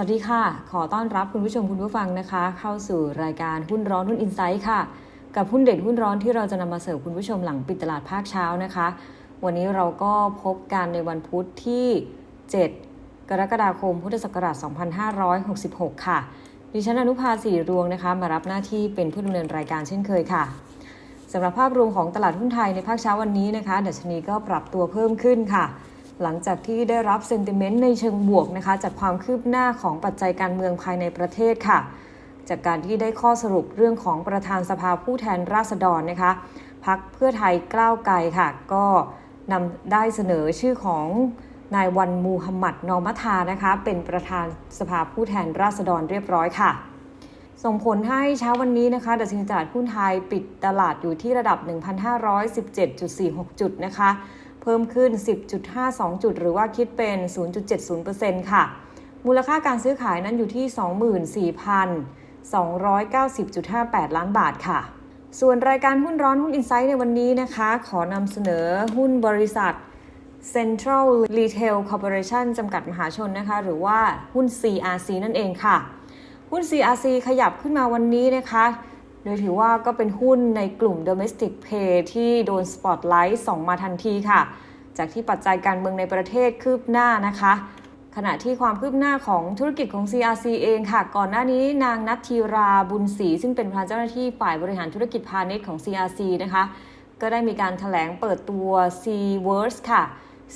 สวัสดีค่ะ ขอต้อนรับคุณผู้ชมคุณผู้ฟังนะคะ เข้าสู่รายการหุ้นร้อนหุ้นอินไซต์ค่ะ กับหุ้นเด่นหุ้นร้อนที่เราจะนำมาเสิร์ฟคุณผู้ชมหลังปิดตลาดภาคเช้านะคะ วันนี้เราก็พบกันในวันพุธที่ 7 กรกฎาคม พุทธศักราช 2566 ค่ะ ดิฉันอนุภาสีรวงนะคะ มารับหน้าที่เป็นผู้ดำเนินรายการเช่นเคยค่ะสำหรับภาพรวมของตลาดหุ้นไทยในภาคเช้าวันนี้นะคะดัชนีก็ปรับตัวเพิ่มขึ้นค่ะ หลังจากที่ได้รับเซนติเมนต์ในเชิงบวกนะคะ จากความคืบหน้าของปัจจัยการเมืองภายในประเทศค่ะ จากการที่ได้ข้อสรุปเรื่องของประธานสภาผู้แทนราษฎรนะคะพักเพื่อไทยกล้าวไกลค่ะ ก็นำได้เสนอชื่อของนายวันมูฮัมหมัดนอมัทานะคะ เป็นประธานสภาผู้แทนราษฎรเรียบร้อยค่ะ ส่งผลให้เช้าวันนี้นะคะดัชนีตลาดหุ้นไทยปิดตลาดอยู่ที่ระดับ 1,517.46 จุดนะคะ เพิ่มขึ้น 10.52 จุด หรือว่าคิดเป็น 0.70%ค่ะ มูลค่าการซื้อขายนั้นอยู่ที่ 24,290.58 ล้านบาทค่ะ ส่วนรายการหุ้นร้อนหุ้นอินไซต์ในวันนี้นะคะ ขอนำเสนอหุ้นบริษัท Central Retail Corporation จำกัดมหาชนนะคะ หรือว่าหุ้น CRC นั่นเองค่ะ หุ้น CRC ขยับขึ้นมาวันนี้นะคะ ดยถือว่าก็เป็นหุ้นในกลุ่ม Domestic Pay ที่โดน Spotlight ส่องมาทันทีค่ะ จากที่ปัจจัยการเมืองในประเทศคืบหน้านะคะ ขณะที่ความคืบหน้าของธุรกิจของ CRC เองค่ะ ก่อนหน้านี้นางนัทธีราบุญศรีซึ่งเป็นประธานเจ้าหน้าที่ฝ่ายบริหารธุรกิจพาณิชย์ของ CRC นะคะ ก็ได้มีการถแถลงเปิดตัว C-Verse ค่ะ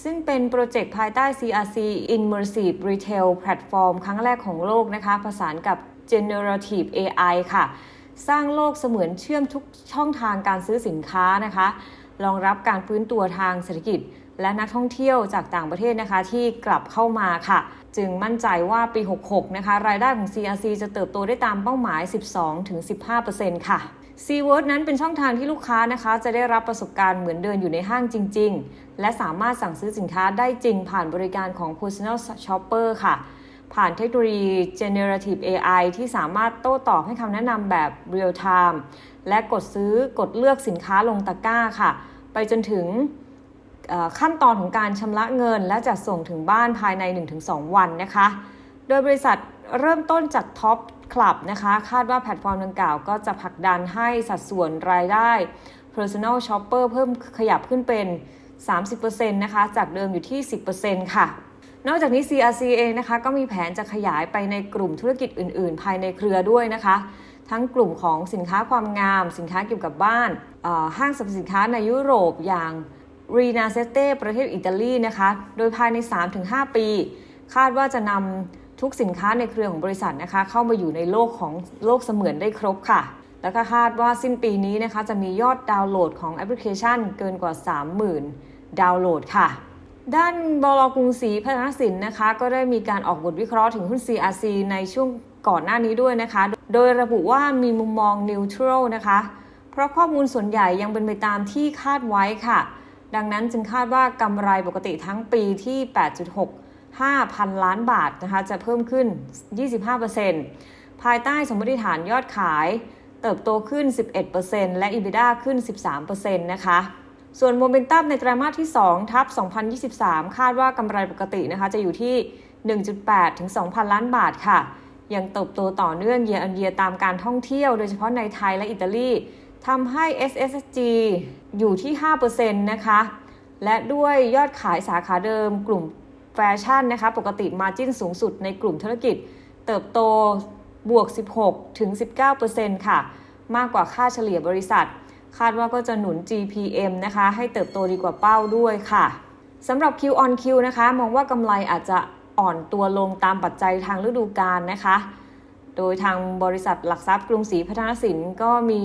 ซึ่งเป็นโปรเจกต์ภายใต้ CRC Immersive Retail Platform ครั้งแรกของโลกนะคะผสานกับ Generative AI ค่ะ สร้างโลกเสมือนเชื่อมทุกช่องทางการซื้อสินค้านะคะรองรับการฟื้นตัวทางเศรษฐกิจ และนักท่องเที่ยวจากต่างประเทศนะคะ ที่กลับเข้ามาค่ะ จึงมั่นใจว่าปี 66 นะคะ รายได้ของ CRC จะเติบโตได้ตามเป้าหมาย 12-15%ค่ะ c w o r d นั้นเป็นช่องทางที่ลูกค้านะคะ จะได้รับประสบการณ์เหมือนเดินอยู่ในห้างจริง ๆ และสามารถสั่งซื้อสินค้าได้จริงผ่านบริการของ Personal Shopper ค่ะ ผ่านเทคโนโลยี Generative AI ที่สามารถโต้ตอบให้คำแนะนำแบบ Real Time และกดซื้อกดเลือกสินค้าลงตะกร้าค่ะ ไปจนถึงขั้นตอนของการชำระเงิน และจัดส่งถึงบ้านภายใน 1-2 วันนะคะ โดยบริษัทเริ่มต้นจากท็อปคลับนะคะ คาดว่าแพลตฟอร์มดังกล่าวก็จะผลักดันให้สัดส่วนรายได้ Personal Shopper เพิ่มขยับขึ้นเป็น 30%นะคะ จากเดิมอยู่ที่ 10%ค่ะ นอกจากนี้ CRC เองนะคะก็มีแผนจะขยายไปในกลุ่มธุรกิจอื่น ๆ ภายในเครือด้วยนะคะ ทั้งกลุ่มของสินค้าความงาม สินค้าเกี่ยวกับบ้าน ห้างสรรพสินค้าในยุโรปอย่างรีนาเซเต้ประเทศอิตาลีนะคะ โดยภายใน 3-5 ปี คาดว่าจะนำทุกสินค้าในเครือของบริษัทนะคะ เข้ามาอยู่ในโลกของโลกเสมือนได้ครบค่ะ แล้วก็คาดว่าสิ้นปีนี้นะคะจะมียอดดาวน์โหลดของแอปพลิเคชันเกินกว่า 30,000 ดาวน์โหลดค่ะ ด้านบลกรุงศรีพัฒนสินนะคะ ก็ได้มีการออกบทวิเคราะห์ถึงหุ้น CRC ในช่วงก่อนหน้านี้ด้วยนะคะ โดยระบุว่ามีมุมมองนิวทรัลนะคะ เพราะข้อมูลส่วนใหญ่ยังเป็นไปตามที่คาดไว้ค่ะ ดังนั้นจึงคาดว่ากำไรปกติทั้งปีที่ 8.65 พันล้านบาทนะคะ จะเพิ่มขึ้น 25%ภายใต้สมมติฐานยอดขาย เติบโตขึ้น 11%และ EBITDA ขึ้น 13%นะคะ ส่วนโมเมนตัมในไตรมาสที่2ทับ 2023 คาดว่ากำไรปกตินะคะจะอยู่ที่ 1.8 ถึง 2,000 ล้านบาทค่ะ ยังเติบโตต่อเนื่องเยียร์อันเยียตามการท่องเที่ยว โดยเฉพาะในไทยและอิตาลีทำให้ SSG อยู่ที่ 5%นะคะ และด้วยยอดขายสาขาเดิมกลุ่มแฟชั่นนะคะ ปกติมาจิ้นสูงสุดในกลุ่มธุรกิจ เติบโตบวก 16-19%ค่ะ มากกว่าค่าเฉลี่ยบริษัท คาดว่าก็จะหนุน GPM นะคะให้เติบโตดีกว่าเป้าด้วยค่ะสำหรับ Q on Q นะคะ มองว่ากำไรอาจจะอ่อนตัวลงตามปัจจัยทางฤดูกาลนะคะ โดยทางบริษัทหลักทรัพย์กรุงศรีพัฒนสินก็มี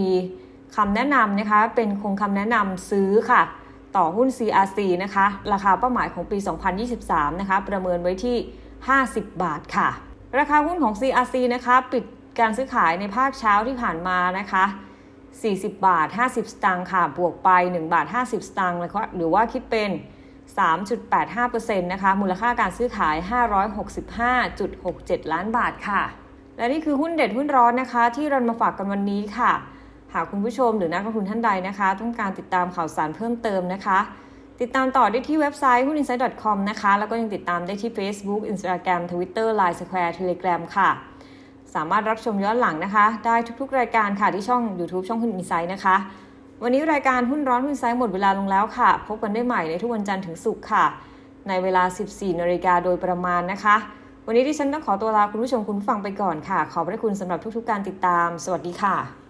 คำแนะนำนะคะ เป็นคงคำแนะนำซื้อค่ะ ต่อหุ้น CRC นะคะ ราคาเป้าหมายของปี 2023 นะคะ ประเมินไว้ที่ 50 บาทค่ะ ราคาหุ้นของ CRC นะคะ ปิดการซื้อขายในภาคเช้าที่ผ่านมานะคะ 40 บาท 50 สตางค์ค่ะ บวกไป 1 บาท 50 สตางค์หรือว่าคิดเป็น 3.85%นะคะ มูลค่าการซื้อขาย 565.67 ล้านบาทค่ะ และนี่คือหุ้นเด็ดหุ้นร้อนนะคะ ที่เรามาฝากกันวันนี้ค่ะ หากคุณผู้ชมหรือนักลงทุนท่านใดนะคะ ต้องการติดตามข่าวสารเพิ่มเติมนะคะ ติดตามต่อได้ที่เว็บไซต์หุ้น insight com นะคะ แล้วก็ยังติดตามได้ที่ Facebook Instagram Twitter Line Square Telegram ค่ะ สามารถรับชมย้อนหลังนะคะ ได้ทุกๆ รายการค่ะที่ช่อง YouTube ช่องหุ้นอินไซด์นะคะ วันนี้รายการหุ้นร้อนหุ้นไซด์หมดเวลาลงแล้วค่ะ พบกันได้ใหม่ในทุกวันจันทร์ถึงศุกร์ค่ะ ในเวลา 14นาฬิกาโดยประมาณนะคะ วันนี้ที่ฉันต้องขอตัวลาคุณผู้ชมคุณผู้ฟังไปก่อนค่ะ ขอบพระคุณสำหรับทุกๆ การติดตาม สวัสดีค่ะ